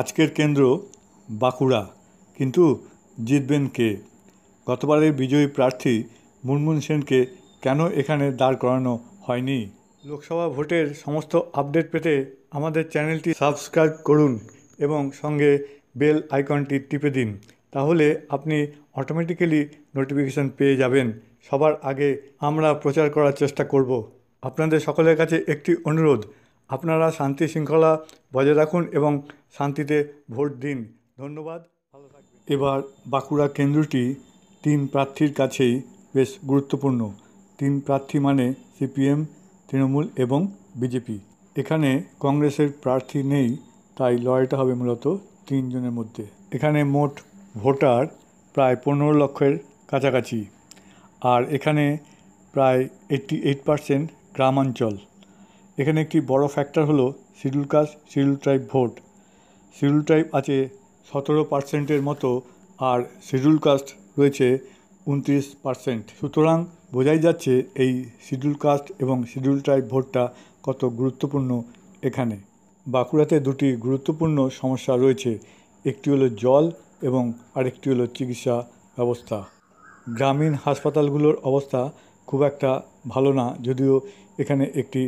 আজকের কেন্দ্র বাঁকুড়া, কিন্তু জিতবেন কে? গতবারের বিজয়ী প্রার্থী মুনমুন সেনকে কেন এখানে দাঁড় করানো হয়নি? লোকসভা ভোটের সমস্ত আপডেট পেতে আমাদের চ্যানেলটি সাবস্ক্রাইব করুন এবং সঙ্গে বেল আইকনটি টিপে দিন, তাহলে আপনি অটোমেটিক্যালি নোটিফিকেশান পেয়ে যাবেন। সবার আগে আমরা প্রচার করার চেষ্টা করব। আপনাদের সকলের কাছে একটি অনুরোধ, আপনারা শান্তি শৃঙ্খলা বজায় রাখুন এবং শান্তিতে ভোট দিন। ধন্যবাদ। এবার বাঁকুড়া কেন্দ্রটি তিন প্রার্থীর কাছেই বেশ গুরুত্বপূর্ণ। তিন প্রার্থী মানে সিপিএম, তৃণমূল এবং বিজেপি। এখানে কংগ্রেসের প্রার্থী নেই, তাই লড়াইটা হবে মূলত তিনজনের মধ্যে। এখানে মোট ভোটার প্রায় পনেরো লক্ষের কাছাকাছি। আর এখানে প্রায় এইট্টি এইট পার্সেন্ট গ্রামাঞ্চল। এখানে একটি বড় ফ্যাক্টর হলো schedule caste, schedule tribe vote. Schedule tribe আছে সতেরো পার্সেন্টের মতো আর শিডিউল কাস্ট রয়েছে উনত্রিশ পার্সেন্ট সুতরাং বোঝাই যাচ্ছে এই শিডিউল কাস্ট এবং শিডিউল ট্রাইব ভোটটা কত গুরুত্বপূর্ণ এখানে। বাঁকুড়াতে দুটি গুরুত্বপূর্ণ সমস্যা রয়েছে, একটি হলো জল এবং আরেকটি হলো চিকিৎসা ব্যবস্থা। গ্রামীণ হাসপাতালগুলোর অবস্থা খুব একটা ভালো না, যদিও এখানে একটি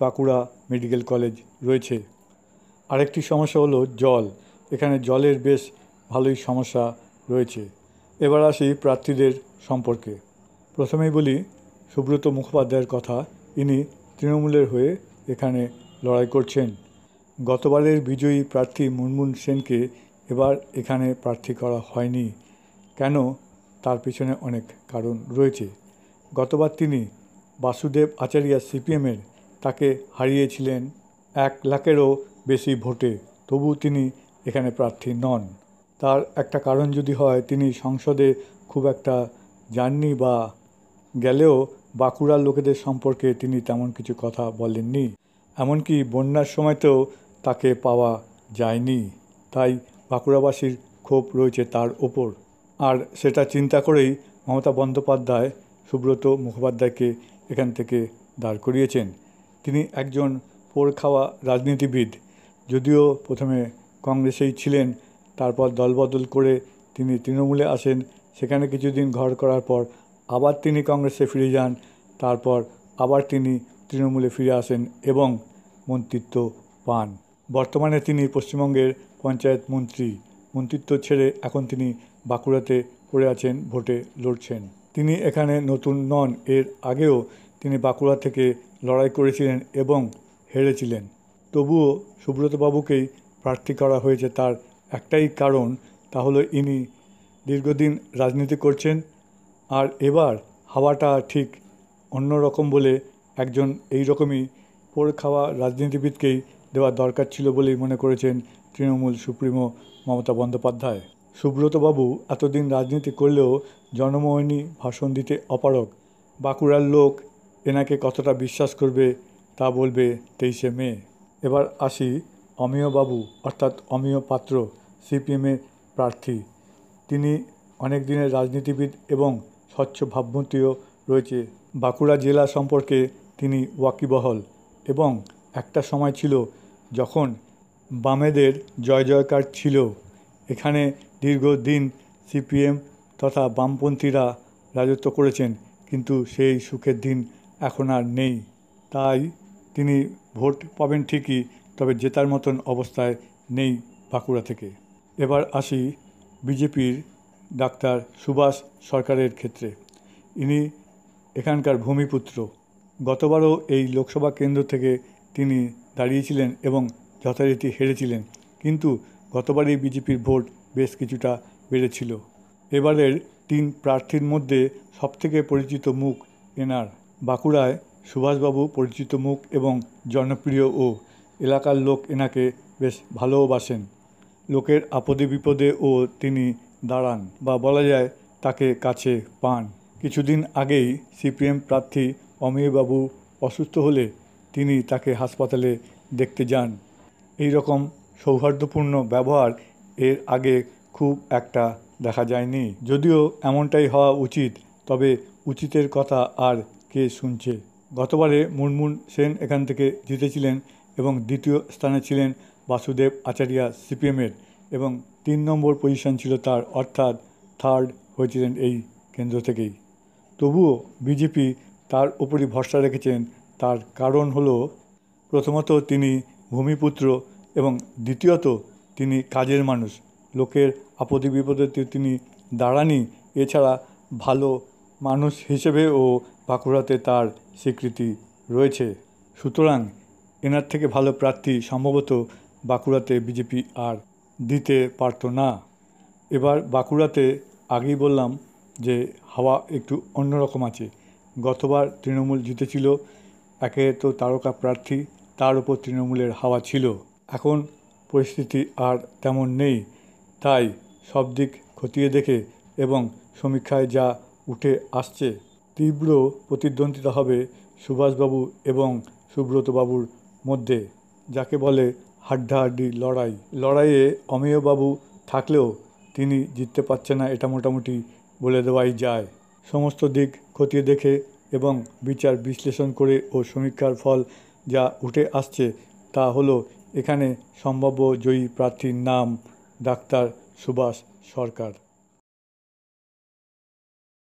বাঁকুড়া মেডিকেল কলেজ রয়েছে। আরেকটি সমস্যা হলো জল। এখানে জলের বেশ ভালোই সমস্যা রয়েছে। এবার আসি প্রার্থীদের সম্পর্কে। প্রথমেই বলি, সুব্রত মুখোপাধ্যায়ের কথা। ইনি তৃণমূলের হয়ে এখানে লড়াই করছেন। গতবারের বিজয়ী প্রার্থী মুনমুন সেনকে এবার এখানে প্রার্থী করা হয়নি। কেন? তার পিছনে অনেক কারণ রয়েছে। গতবার তিনি বাসুদেব আচারিয়া সিপিএমের তাকে হারিয়েছিলেন। এক লাখেরও বেশি ভোটে, তবু তিনি এখানে প্রার্থী নন। তার একটা কারণ যদি হয়, তিনি সংসদে খুব একটা যাননি বা গেলেও বাঁকুড়ার লোকেদের সম্পর্কে তিনি তেমন কিছু কথা বলেননি। এমনকি বন্যার সময়তেও তাকে পাওয়া যায়নি। তাই বাঁকুড়াবাসীর ক্ষোভ রয়েছে তার ওপর। আর সেটা চিন্তা করেই মমতা বন্দ্যোপাধ্যায়, সুব্রত মুখোপাধ্যায়কে এখান থেকে দাঁড় করিয়েছেন। তিনি একজন পোর খাওয়া রাজনীতিবিদ। যদিও প্রথমে কংগ্রেসেই ছিলেন, তারপর দলবদল করে তিনি তৃণমূলে আসেন, সেখানে কিছুদিন ঘর করার পর আবার তিনি কংগ্রেসে ফিরে যান, তারপর আবার তিনি তৃণমূলে ফিরে আসেন এবং মন্ত্রিত্ব পান। বর্তমানে তিনি পশ্চিমবঙ্গের পঞ্চায়েত মন্ত্রী। মন্ত্রিত্ব ছেড়ে এখন তিনি বাঁকুড়াতে পড়ে আছেন, ভোটে লড়ছেন। তিনি এখানে নতুন নন, এর আগেও তিনি বাঁকুড়া থেকে লড়াই করেছিলেন এবং হেরেছিলেন। তবুও সুব্রতবাবুকেই প্রার্থী করা হয়েছে তার একটাই কারণ, তা হলো ইনি দীর্ঘদিন রাজনীতি করছেন আর এবার হাওয়াটা ঠিক অন্যরকম বলে একজন এই রকমই পোড় খাওয়া রাজনীতিবিদকেই দেওয়া দরকার ছিল বলেই মনে করেছেন তৃণমূল সুপ্রিমো মমতা বন্দ্যোপাধ্যায়। সুব্রতবাবু এতদিন রাজনীতি করলেও জনমোহিনী ভাষণ দিতে অপারগ। বাঁকুড়ার লোক এনাকে কতটা বিশ্বাস করবে তা বলবে তেইশে মে। এবার আসি অমিয়বাবু, অর্থাৎ অমিয় পাত্র সিপিএমের প্রার্থী। তিনি অনেক দিনের রাজনীতিবিদ এবং স্বচ্ছ ভাবমূর্তিও রয়েছে। বাঁকুড়া জেলা সম্পর্কে তিনি ওয়াকিবহল এবং একটা সময় ছিল যখন বামেদের জয় জয়কার ছিল। এখানে দীর্ঘদিন সিপিএম তথা বামপন্থীরা রাজত্ব করেছেন, কিন্তু সেই সুখের দিন এখন আর নেই। তাই তিনি ভোট পাবেন ঠিকই, তবে জেতার মতন অবস্থায় নেই বাঁকুড়া থেকে। এবার আসি বিজেপির ডাক্তার সুভাষ সরকারের ক্ষেত্রে। ইনি এখানকার ভূমিপুত্র। গতবারও এই লোকসভা কেন্দ্র থেকে তিনি দাঁড়িয়েছিলেন এবং যথারীতি হেরেছিলেন, কিন্তু গতবারই বিজেপির ভোট বেশ কিছুটা বেড়েছিল। এবারের তিন প্রার্থীর মধ্যে সবথেকে পরিচিত মুখ এনার। বাঁকুড়ায় সুভাষবাবু পরিচিত মুখ এবং জনপ্রিয় ও এলাকার লোক এনাকে বেশ ভালোবাসেন। লোকের আপদে বিপদে ও তিনি দাঁড়ান বা বলা যায় তাকে কাছে পান। কিছুদিন আগেই সিপিএম প্রার্থী অমিয়বাবু অসুস্থ হলে তিনি তাকে হাসপাতালে দেখতে যান। এই রকম সৌহার্দ্যপূর্ণ ব্যবহার এর আগে খুব একটা দেখা যায়নি। যদিও এমনটাই হওয়া উচিত, তবে উচিতের কথা আর কে শুনছে? গতবারে মুনমুন সেন এখান থেকে জিতেছিলেন এবং দ্বিতীয় স্থানে ছিলেন বাসুদেব আচারিয়া সিপিএমের এবং তিন নম্বর পজিশন ছিল তার, অর্থাৎ থার্ড হয়েছিলেন এই কেন্দ্র থেকেই। তবুও বিজেপি তার উপরই ভরসা রেখেছেন। তার কারণ হলো, প্রথমত তিনি ভূমিপুত্র এবং দ্বিতীয়ত তিনি কাজের মানুষ। লোকের আপদে বিপদে তিনি দাঁড়ানি এছাড়া ভালো মানুষ হিসেবেও বাঁকুড়াতে তার স্বীকৃতি রয়েছে। সুতরাং এনার থেকে ভালো প্রার্থী সম্ভবত বাঁকুড়াতে বিজেপি আর দিতে পারতো না। এবার বাঁকুড়াতে আগেই বললাম যে হাওয়া একটু অন্যরকম আছে। গতবার তৃণমূল জিতেছিল, একে তো তারকা প্রার্থী, তার উপর তৃণমূলের হাওয়া ছিল। এখন পরিস্থিতি আর তেমন নেই। তাই সব দিক খতিয়ে দেখে এবং সমীক্ষায় যা উঠে আসছে। তীব্র প্রতিদ্বন্দ্বিতা হবে সুভাষবাবু এবং সুব্রতবাবুর মধ্যে, যাকে বলে হাড্ডাহাড্ডি লড়াই। লড়াইয়ে অমেয়বাবু থাকলেও তিনি জিততে পারছে না এটা মোটামুটি বলে দেওয়াই যায়। সমস্ত দিক খতিয়ে দেখে এবং বিচার বিশ্লেষণ করে ও সমীক্ষার ফল যা উঠে আসছে তা হলো এখানে সম্ভাব্য জয়ী প্রার্থীর নাম ডাক্তার সুভাষ সরকার।